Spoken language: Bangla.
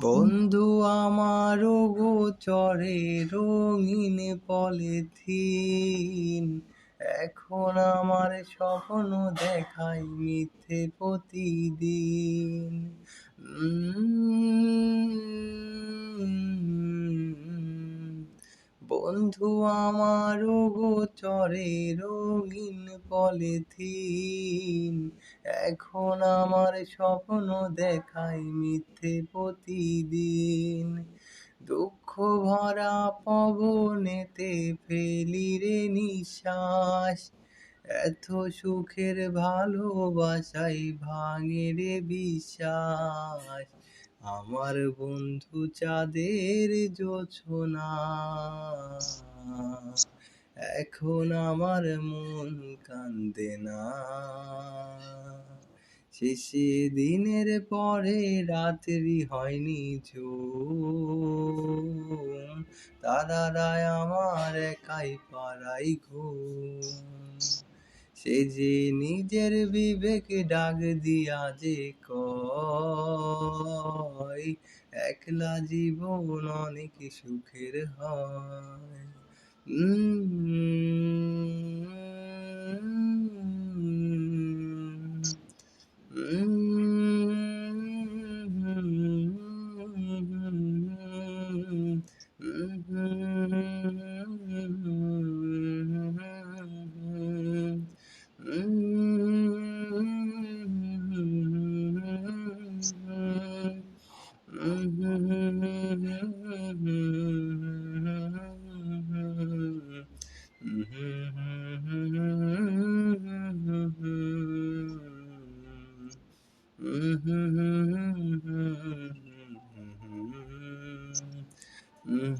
বন্ধু আমার গোচরে রঙিন পলিথিন। এখন আমার স্বপ্ন দেখাই মিথ্যে প্রতিদিন। বন্ধু আমার গোচরে রঙিন পলিথিন। এখন আমার স্বপ্ন দেখাই মিথ্যে প্রতিদিন। দুঃখ ভরা পবনেতে ফেলি রে নিঃশ্বাস। এত সুখের ভালোবাসাই ভাঙে রে বিশ্বাস। আমার বন্ধু চাঁদের জোছনা এখন আমার মন কান্দে না। শেষে দিনের পরে রাত্রি হয়নি ঝুম। তারারায় আমার একাই পাড়াই ঘুম। সে যে নিজের বিবেক ডাক দিয়া যে কয়, একলা জীবন অনেক সুখের হয়। Mm-hmm. Mm-hmm.